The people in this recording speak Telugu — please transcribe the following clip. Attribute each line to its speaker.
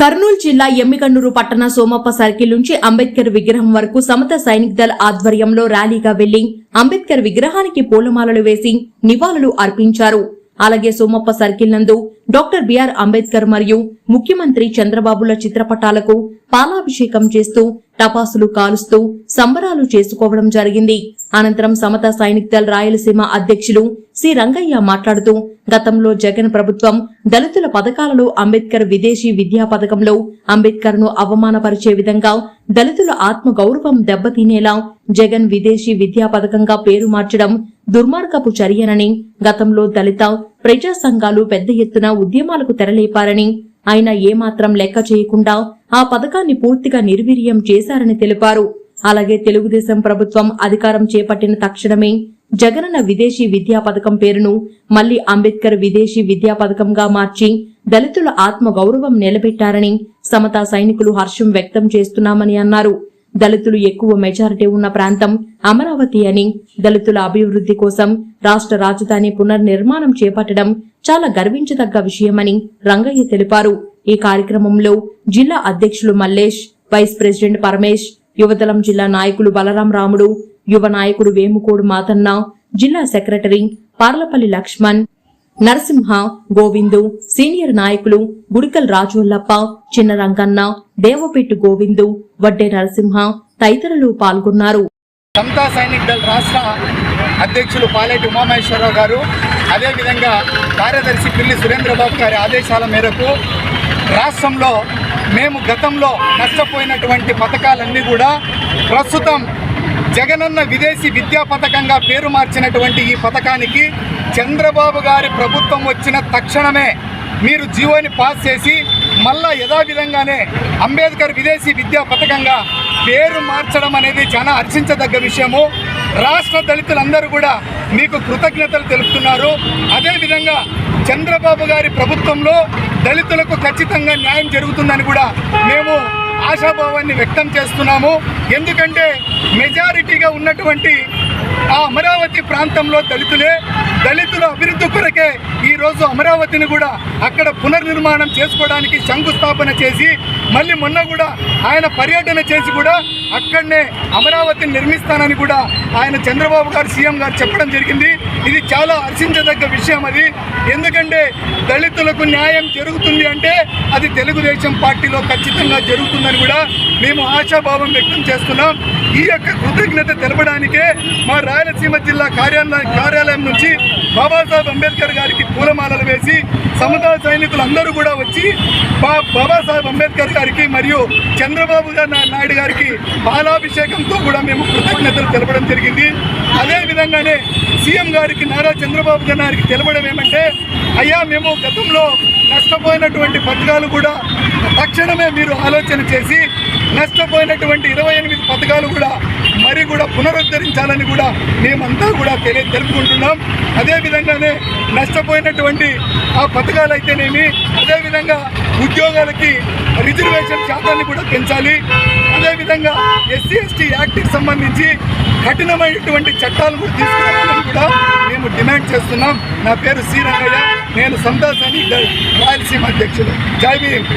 Speaker 1: కర్నూలు జిల్లా ఎమ్మిగన్నూరు పట్టణ సోమప్ప సర్కిల్ నుంచి అంబేద్కర్ విగ్రహం వరకు సమత సైనిక్ దళ ఆధ్వర్యంలో ర్యాలీగా వెళ్ళి అంబేద్కర్ విగ్రహానికి పూలమాలలు వేసి నివాళులు అర్పించారు. అలాగే సోమప్ప సర్కిల్ నందు డాక్టర్ బిఆర్ అంబేద్కర్ మరియు ముఖ్యమంత్రి చంద్రబాబుల చిత్రపటాలకు పాలాభిషేకం చేస్తూ టపాసులు కాలుస్తూ సంబరాలు చేసుకోవడం జరిగింది. అనంతరం సమత సైనిక్ దళ రాయలసీమ అధ్యక్షులు సి. రంగయ్య మాట్లాడుతూ గతంలో జగన్ ప్రభుత్వం దళితుల పథకాలలో అంబేద్కర్ విదేశీ విద్యా పథకంలో అంబేద్కర్ను అవమానపరిచే విధంగా దళితుల ఆత్మ గౌరవం దెబ్బతినేలా జగన్ విదేశీ విద్యా పథకంగా పేరు మార్చడం దుర్మార్గపు చర్యనని గతంలో దళిత ప్రజా సంఘాలు పెద్ద ఎత్తున ఉద్యమాలకు తెరలేపారని ఆయన ఏమాత్రం లెక్క చేయకుండా ఆ పథకాన్ని పూర్తిగా నిర్వీర్యం చేశారని తెలిపారు. అలాగే తెలుగుదేశం ప్రభుత్వం అధికారం చేపట్టిన తక్షణమే జగనన్న విదేశీ విద్యా పథకం పేరును మళ్ళీ అంబేద్కర్ విదేశీ విద్యా పథకంగా మార్చి దళితుల ఆత్మ గౌరవం నిలబెట్టారని సమతా సైనికులు హర్షం వ్యక్తం చేస్తున్నామని అన్నారు. దళితులు ఎక్కువ మెజారిటీ ఉన్న ప్రాంతం అమరావతి అని దళితుల అభివృద్ధి కోసం రాష్ట్ర రాజధాని పునర్నిర్మాణం చేపట్టడం చాలా గర్వించదగ్గ విషయమని రంగయ్య తెలిపారు. ఈ కార్యక్రమంలో జిల్లా అధ్యక్షులు మల్లేష్ వైస్ ప్రెసిడెంట్ పరమేష్ యువతలం జిల్లా నాయకులు బలరాం రాముడు యువ నాయకుడు వేముకోడు మాతన్న జిల్లా సెక్రటరీ పార్లపల్లి లక్ష్మణ్ నరసింహ గోవిందు సీనియర్ నాయకులు గుడికల్ రాజోల్లప్ప చిన్న రంగన్న దేవపెట్టు గోవిందు వడ్డే నరసింహ తదితరులు పాల్గొన్నారు.
Speaker 2: సమతా సైనిక్ దళ రాష్ట్ర అధ్యక్షులు పాలేటి ఉమామహేశ్వరరావు గారు అదేవిధంగా కార్యదర్శి పిల్లి సురేంద్రబాబు గారి ఆదేశాల మేరకు రాష్ట్రంలో మేము గతంలో నష్టపోయినటువంటి పథకాలన్నీ కూడా ప్రస్తుతం జగనన్న విదేశీ విద్యా పథకంగా పేరు మార్చినటువంటి ఈ పథకానికి చంద్రబాబు గారి ప్రభుత్వం వచ్చిన తక్షణమే మీరు జీవోని పాస్ చేసి మళ్ళా యథావిధంగానే అంబేద్కర్ విదేశీ విద్యా పథకంగా పేరు మార్చడం అనేది చాలా హర్షించదగ్గ విషయము. రాష్ట్ర దళితులందరూ కూడా మీకు కృతజ్ఞతలు తెలుపుతున్నారు. అదేవిధంగా చంద్రబాబు గారి ప్రభుత్వంలో దళితులకు ఖచ్చితంగా న్యాయం జరుగుతుందని కూడా మేము ఆశాభావాన్ని వ్యక్తం చేస్తున్నాము. ఎందుకంటే మెజారిటీగా ఉన్నటువంటి ఆ అమరావతి ప్రాంతంలో దళితులే దళితుల అభివృద్ధి కొరకే ఈరోజు అమరావతిని కూడా అక్కడ పునర్నిర్మాణం చేసుకోవడానికి శంకుస్థాపన చేసి మళ్ళీ మొన్న కూడా ఆయన పర్యటన చేసి కూడా అక్కడనే అమరావతిని నిర్మిస్తానని కూడా ఆయన చంద్రబాబు గారు సీఎం గారు చెప్పడం జరిగింది. ఇది చాలా హర్షించదగ్గ విషయం అది. ఎందుకంటే దళితులకు న్యాయం జరుగుతుంది అంటే అది తెలుగుదేశం పార్టీలో ఖచ్చితంగా జరుగుతుందని కూడా మేము ఆశాభావం వ్యక్తం చేస్తున్నాం. ఈ యొక్క కృతజ్ఞత తెలపడానికే మా రాయలసీమ జిల్లా కార్యాలయం కార్యాలయం నుంచి బాబాసాహెబ్ అంబేద్కర్ గారికి పూలమాలలు వేసి సమతా సైనికులు అందరూ కూడా వచ్చి బా బాబాసాహెబ్ అంబేద్కర్ గారికి మరియు చంద్రబాబు నా- నాయుడు గారికి పాలాభిషేకంతో కూడా మేము కృతజ్ఞతలు తెలపడం జరిగింది. అదేవిధంగానే సీఎం గారికి నారా చంద్రబాబు గారికి తెలపడం ఏమంటే అయ్యా మేము గతంలో నష్టపోయినటువంటి పథకాలు కూడా తక్షణమే మీరు ఆలోచన చేసి నష్టపోయినటువంటి ఇరవై ఎనిమిది పథకాలు కూడా మరి కూడా పునరుద్ధరించాలని కూడా మేమంతా కూడా తెలియ తెలుపుకుంటున్నాం. అదేవిధంగానే నష్టపోయినటువంటి ఆ పథకాలు అయితేనేమి అదేవిధంగా ఉద్యోగాలకి రిజర్వేషన్ శాతాన్ని కూడా పెంచాలి. అదేవిధంగా ఎస్సీ ఎస్టీ యాక్ట్కి సంబంధించి కఠినమైనటువంటి చట్టాలు కూడా తీసుకురావాలని కూడా మేము డిమాండ్ చేస్తున్నాం. నా పేరు సి రంగయ్య. నేను సంతా సైనిక్ దళ్ రాయలసీమ అధ్యక్షుడు జై భీమ్.